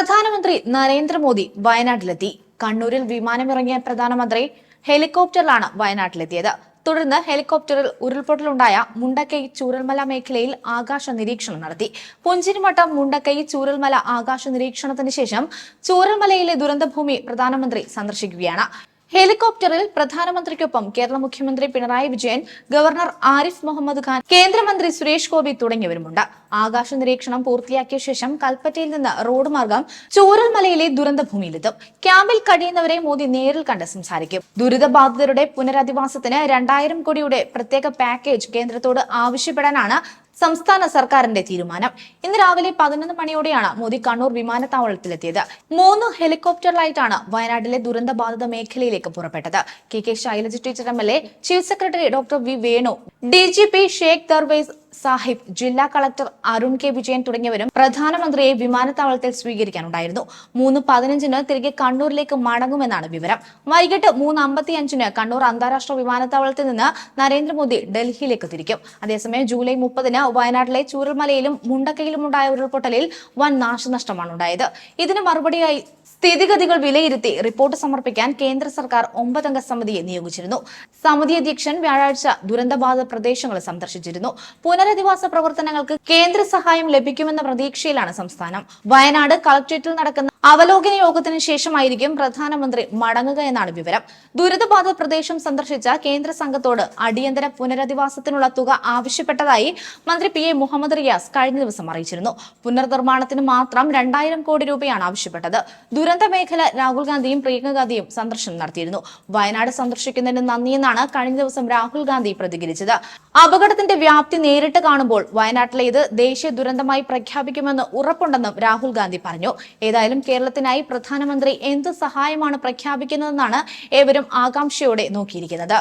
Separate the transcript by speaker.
Speaker 1: പ്രധാനമന്ത്രി നരേന്ദ്രമോദി വയനാട്ടിലെത്തി. കണ്ണൂരിൽ വിമാനമിറങ്ങിയ പ്രധാനമന്ത്രി ഹെലികോപ്റ്ററിലാണ് വയനാട്ടിലെത്തിയത്. തുടർന്ന് ഹെലികോപ്റ്ററിൽ ഉരുൾപൊട്ടലുണ്ടായ മുണ്ടക്കൈ ചൂരൽമല മേഖലയിൽ ആകാശ നിരീക്ഷണം നടത്തി. പുഞ്ചിരിമട്ടം മുണ്ടക്കൈ ചൂരൽമല ആകാശ നിരീക്ഷണത്തിന് ശേഷം ചൂരൽമലയിലെ ദുരന്തഭൂമി പ്രധാനമന്ത്രി സന്ദർശിക്കുകയാണ്. ഹെലികോപ്റ്ററിൽ പ്രധാനമന്ത്രിക്കൊപ്പം കേരള മുഖ്യമന്ത്രി പിണറായി വിജയൻ ഗവർണർ ആരിഫ് മുഹമ്മദ് ഖാൻ കേന്ദ്രമന്ത്രി സുരേഷ് ഗോപി തുടങ്ങിയവരുമുണ്ട്. ആകാശ നിരീക്ഷണം പൂർത്തിയാക്കിയ ശേഷം കൽപ്പറ്റയിൽ നിന്ന് റോഡ് മാർഗം ചൂരൽമലയിലെ ദുരന്തഭൂമിയിലെത്തും. ക്യാമ്പിൽ കഴിയുന്നവരെ മോദി നേരിൽ കണ്ട് സംസാരിക്കും. ദുരിതബാധിതരുടെ പുനരധിവാസത്തിന് രണ്ടായിരം കോടിയുടെ പ്രത്യേക പാക്കേജ് കേന്ദ്രത്തോട് ആവശ്യപ്പെടാനാണ് സംസ്ഥാന സർക്കാരിന്റെ തീരുമാനം. ഇന്ന് രാവിലെ പതിനൊന്ന് മണിയോടെയാണ് മോദി കണ്ണൂർ വിമാനത്താവളത്തിലെത്തിയത്. മൂന്ന് ഹെലികോപ്റ്ററിലായിട്ടാണ് വയനാട്ടിലെ ദുരന്തബാധിത മേഖലയിലേക്ക് പുറപ്പെട്ടത്. K K Shailaja teacher M L A chief secretary doctor V Venu D G P Sheikh Darvesh Sahib ജില്ലാ കളക്ടർ അരുൺ കെ. വിജയൻ തുടങ്ങിയവരും പ്രധാനമന്ത്രിയെ വിമാനത്താവളത്തിൽ സ്വീകരിക്കാനുണ്ടായിരുന്നു. മൂന്ന് പതിനഞ്ചിന് തിരികെ കണ്ണൂരിലേക്ക് മടങ്ങുമെന്നാണ് വിവരം. വൈകിട്ട് മൂന്ന് അമ്പത്തി അഞ്ചിന് കണ്ണൂർ അന്താരാഷ്ട്ര വിമാനത്താവളത്തിൽ നിന്ന് നരേന്ദ്രമോദി ഡൽഹിയിലേക്ക് തിരിക്കും. അതേസമയം ജൂലൈ മുപ്പതിന് വയനാട്ടിലെ ചൂരൽമലയിലും മുണ്ടക്കയിലും ഉണ്ടായ ഉരുൾപൊട്ടലിൽ വൻ നാശനഷ്ടമാണ് ഉണ്ടായത്. ഇതിന് മറുപടിയായി സ്ഥിതിഗതികൾ വിലയിരുത്തി റിപ്പോർട്ട് സമർപ്പിക്കാൻ കേന്ദ്ര സർക്കാർ ഒമ്പതംഗ സമിതിയെ നിയോഗിച്ചിരുന്നു. സമിതി അധ്യക്ഷൻ വ്യാഴാഴ്ച ദുരന്തബാധിത പ്രദേശങ്ങൾ സന്ദർശിച്ചിരുന്നു. പുനരധിവാസ പ്രവർത്തനങ്ങൾക്ക് കേന്ദ്ര സഹായം ലഭിക്കുമെന്ന പ്രതീക്ഷയിലാണ് സംസ്ഥാനം. വയനാട് കളക്ട്രേറ്റിൽ നടക്കുന്ന അവലോകന യോഗത്തിന് ശേഷമായിരിക്കും പ്രധാനമന്ത്രി മടങ്ങുക എന്നാണ് വിവരം. ദുരിതബാധിത പ്രദേശം സന്ദർശിച്ച കേന്ദ്ര സംഘത്തോട് അടിയന്തര പുനരധിവാസത്തിനുള്ള തുക ആവശ്യപ്പെട്ടതായി മന്ത്രി പി എ മുഹമ്മദ് റിയാസ് കഴിഞ്ഞ ദിവസം അറിയിച്ചിരുന്നു. പുനർനിർമ്മാണത്തിന് മാത്രം രണ്ടായിരം കോടി രൂപയാണ് ആവശ്യപ്പെട്ടത്. ദുരന്ത മേഖല രാഹുൽ ഗാന്ധിയും പ്രിയങ്ക ഗാന്ധിയും സന്ദർശനം നടത്തിയിരുന്നു. വയനാട് സന്ദർശിക്കുന്നതിന് നന്ദിയെന്നാണ് കഴിഞ്ഞ ദിവസം രാഹുൽ ഗാന്ധി പ്രതികരിച്ചത്. അപകടത്തിന്റെ വ്യാപ്തി നേരിട്ട് കാണുമ്പോൾ വയനാട്ടിലെ ഇത് ദേശീയ ദുരന്തമായി പ്രഖ്യാപിക്കുമെന്ന് ഉറപ്പുണ്ടെന്നും രാഹുൽ ഗാന്ധി പറഞ്ഞു. ഏതായാലും കേരളത്തിനായി പ്രധാനമന്ത്രി എന്ത് സഹായമാണ് പ്രഖ്യാപിക്കുന്നതെന്നാണ് ഏവരും ആകാംക്ഷയോടെ നോക്കിയിരിക്കുന്നത്.